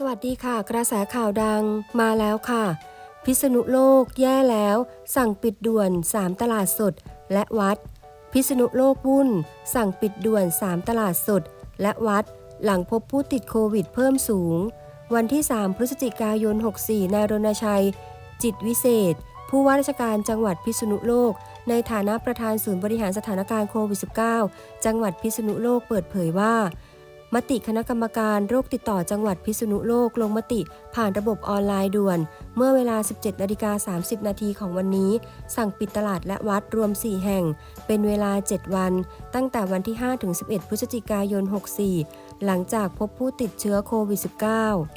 สวัสดีค่ะ กระแสข่าวดังมาแล้วค่ะ พิษณุโลกแย่แล้ว สั่งปิดด่วน 3 ตลาดสด และวัด พิษณุโลกวุ่น สั่งปิดด่วน 3 ตลาดสด และวัด หลังพบผู้ติดโควิดเพิ่มสูง วันที่ 3 พฤศจิกายน 64 นายรณชัย จิตวิเศษ ผู้ว่าราชการจังหวัดพิษณุโลก ในฐานะประธานศูนย์บริหารสถานการณ์โควิด -19 จังหวัดพิษณุโลกเปิดเผยว่า มติคณะกรรมการโรคติดต่อจังหวัดพิษณุโลกลงมติผ่านระบบออนไลน์ด่วน เมื่อเวลา 17นาฬิกา30 นาทีของวันนี้ สั่งปิดตลาดและวัดรวม 4 แห่ง เป็นเวลา 7 วัน ตั้งแต่วันที่ 5 ถึง 11 พฤศจิกายน 64 หลังจากพบผู้ติดเชื้อโควิด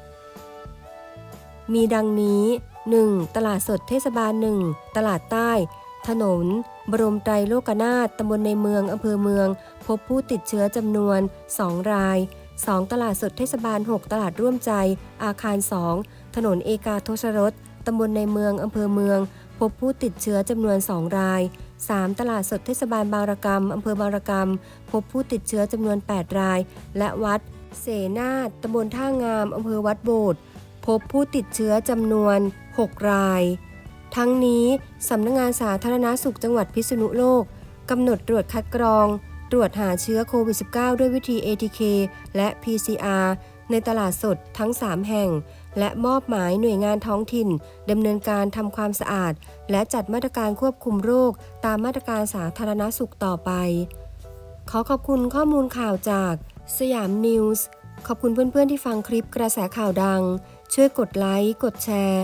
-19 มีดังนี้ 1. ตลาดสดเทศบาล 1 ตลาดใต้ ถนน บรมไตรโลกนาถตำบลในเมืองอำเภอเมือง พบผู้ติดเชื้อจำนวน 2 ราย 2 ตลาดสดเทศบาล 6 ตลาดร่วมใจ อาคาร 2 ถนนเอกาทศรสตำบลในเมืองอำเภอเมือง พบผู้ติดเชื้อจำนวน 2 ราย 3 ตลาดสดเทศบาลบางระกำอำเภอบางระกำพบผู้ติดเชื้อจำนวน 8 ราย และวัด เสนาตำบลท่างามอำเภอวัดโบสถ์พบผู้ติดเชื้อจำนวน 6 ราย ทั้งนี้สำนักงงานสาธารณาสุขจังหวัดพิษณุโลกกำหนดตรวจคัดกรอง ตรวจหาเชื้อโควิด -19 ด้วยวิธี ATK และ PCR ในตลาดสดทั้ง 3 แห่ง และมอบหมายหน่วยงานท้องถิ่นดำเนินการทำความสะอาด และจัดมาตรการควบคุมโรค ตามมาตรการสาธารณสุขต่อไป ขอขอบคุณข้อมูลข่าวจากสยามนิวส์ขอบคุณเพื่อนๆที่ฟังคลิปกระแสข่าวดัง ช่วยกดไลค์ กดแชร์